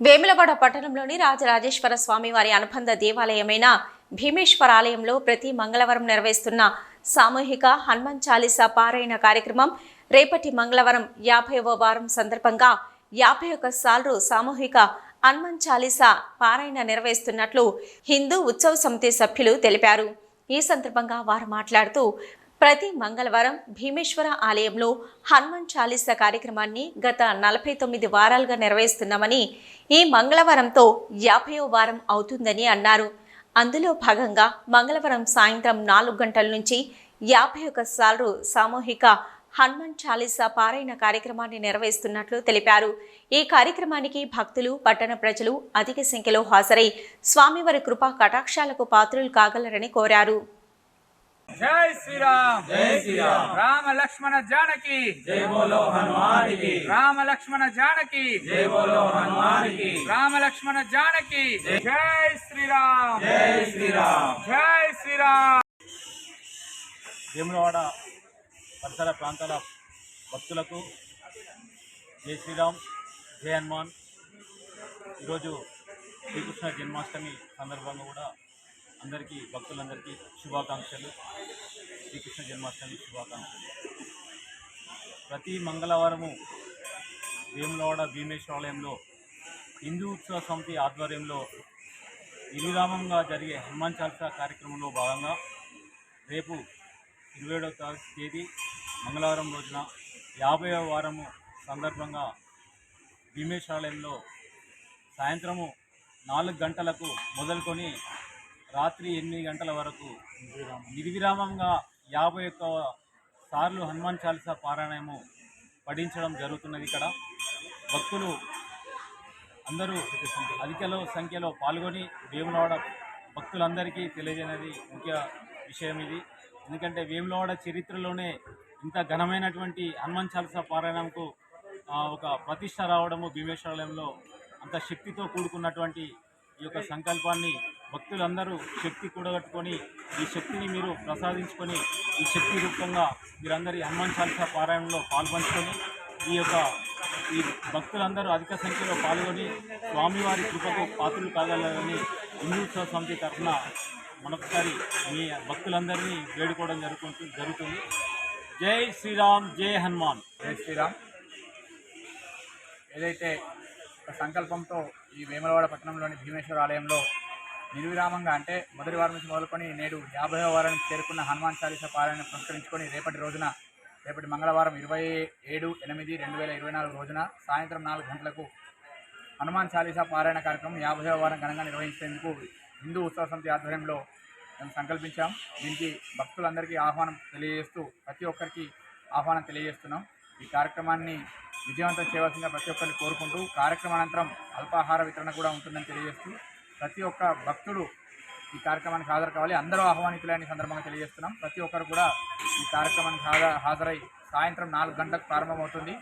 వేములవాడ పట్టణంలోని రాజరాజేశ్వర స్వామి వారి అనుబంధ దేవాలయమైన భీమేశ్వర ఆలయంలో ప్రతి మంగళవారం నిర్వహిస్తున్న సామూహిక హనుమాన్ చాలీసా పారాయణ కార్యక్రమం రేపటి మంగళవారం యాభైవ వారం సందర్భంగా యాభై ఒక్క సార్లు సామూహిక హనుమాన్ చాలీసా పారాయణ నిర్వహిస్తున్నట్లు హిందూ ఉత్సవ సమితి సభ్యులు తెలిపారు. ఈ సందర్భంగా వారు మాట్లాడుతూ ప్రతి మంగళవారం భీమేశ్వర ఆలయంలో హనుమాన్ చాలీసా కార్యక్రమాన్ని గత నలభై తొమ్మిది వారాలుగా నిర్వహిస్తున్నామని ఈ మంగళవారంతో యాభయో వారం అవుతుందని అన్నారు. అందులో భాగంగా మంగళవారం సాయంత్రం నాలుగు గంటల నుంచి యాభై ఒకసార్లు సామూహిక హనుమాన్ చాలీసా పారాయణ కార్యక్రమాన్ని నిర్వహిస్తున్నట్లు తెలిపారు. ఈ కార్యక్రమానికి భక్తులు పట్టణ ప్రజలు అధిక సంఖ్యలో హాజరై స్వామివారి కృపా కటాక్షాలకు పాత్రులు కాగలరని కోరారు. జై శ్రీరామ్. జై శ్రీరామ్. రామ లక్ష్మణ జానకి. జై బోలో హనుమానికి. రామ లక్ష్మణ జానకి. జై బోలో హనుమానికి. రామ లక్ష్మణ జానకి. జై. శ్రీరామ్. జై శ్రీరామ్. జై శ్రీరామ్. వేములవాడ పరిసర ప్రాంతాల భక్తులకు జై శ్రీరామ్ జై హనుమాన్. ఈరోజు శ్రీకృష్ణ జన్మాష్టమి సందర్భంగా కూడా అందరికీ భక్తులందరికీ శుభాకాంక్షలు. శ్రీకృష్ణ జన్మాష్టమి శుభాకాంక్షలు. ప్రతి మంగళవారము వేములవాడ భీమేశ్వరాలయంలో హిందూ ఉత్సవ సమితి ఆధ్వర్యంలో నిర్విరామంగా జరిగే హనుమాన్ చాలీసా కార్యక్రమంలో భాగంగా రేపు ఇరవై ఏడవ తారీఖు తేదీ మంగళవారం రోజున యాభైవ వారము సందర్భంగా భీమేశ్వరాలయంలో సాయంత్రము నాలుగు గంటలకు మొదలుకొని రాత్రి ఎనిమిది గంటల వరకు నిర్విరామంగా యాభై ఒక్క సార్లు హనుమాన్ చాలీసా పారాయణము పఠించడం జరుగుతున్నది ఇక్కడ. భక్తులు అందరూ అధికలో సంఖ్యలో పాల్గొని వేములవాడ భక్తులందరికీ తెలియజేయనది ముఖ్య విషయం ఇది. ఎందుకంటే వేములవాడ చరిత్రలోనే ఇంత ఘనమైనటువంటి హనుమాన్ చాలీసా పారాయణంకు ఒక ప్రతిష్ట రావడము భీమేశ్వరాలయంలో అంత శక్తితో కూడుకున్నటువంటి ఈ యొక్క సంకల్పాన్ని భక్తులందరూ శక్తి కూడగట్టుకొని ఈ శక్తిని మీరు ప్రసాదించుకొని ఈ శక్తి రూపంగా మీరందరి హనుమాన్ చాలీసా పారాయణంలో పాల్పంచుకొని ఈ యొక్క ఈ భక్తులందరూ అధిక సంఖ్యలో పాల్గొని స్వామివారి కృపకు పాత్రలు కాగలరని హిందూత్సవ సమితి తరఫున మరొకసారి మీ భక్తులందరినీ వేడుకోవడం జరుగుతుంది జరుగుతుంది. జై శ్రీరామ్ జై హనుమాన్. జై శ్రీరామ్. ఏదైతే ఒక సంకల్పంతో ఈ వేమలవాడ పట్టణంలోని భీమేశ్వర ఆలయంలో నిర్విరామంగా అంటే మొదటి వారం నుంచి మొదలుకొని నేడు యాభైవ వారానికి చేరుకున్న హనుమాన్ చాలీసా పారాయణ పురస్కరించుకొని రేపటి రోజున రేపటి మంగళవారం ఇరవై ఏడు ఎనిమిది రెండు వేల ఇరవై నాలుగు రోజున సాయంత్రం నాలుగు గంటలకు హనుమాన్ చాలీసా పారాయణ కార్యక్రమం యాభైవ వారం ఘనంగా నిర్వహించేందుకు హిందూ ఉత్సవ సమితి ఆధ్వర్యంలో మేము సంకల్పించాం. దీనికి భక్తులందరికీ ఆహ్వానం తెలియజేస్తూ ప్రతి ఒక్కరికి ఆహ్వానం తెలియజేస్తున్నాం. ఈ కార్యక్రమాన్ని విజయవంతం చేయవలసిందిగా ప్రతి ఒక్కరిని కోరుకుంటూ కార్యక్రమానంతరం అల్పాహార వితరణ కూడా ఉంటుందని తెలియజేస్తూ ప్రతి ఒక్క భక్తుడు ఈ కార్యక్రమానికి హాజరు కావాలి. అందరూ ఆహ్వానితులని సందర్భంగా తెలియజేస్తున్నాం. ప్రతి ఒక్కరు కూడా ఈ కార్యక్రమానికి హాజరై సాయంత్రం నాలుగు గంటలకు ప్రారంభమవుతుంది.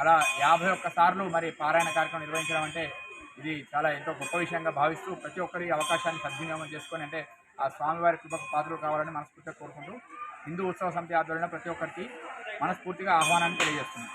అలా యాభై ఒక్క సార్లు మరి పారాయణ కార్యక్రమం నిర్వహించడం అంటే ఇది చాలా ఎంతో గొప్ప విషయంగా భావిస్తూ ప్రతి ఒక్కరి అవకాశాన్ని సద్వినియోగం చేసుకొని అంటే ఆ స్వామివారి కృపకు పాత్రలు కావాలని మనస్ఫూర్తిగా కోరుకుంటూ హిందూ ఉత్సవ సమితి ఆధ్వర్యంలో ప్రతి ఒక్కరికి మనస్ఫూర్తిగా ఆహ్వానాన్ని తెలియజేస్తున్నాం.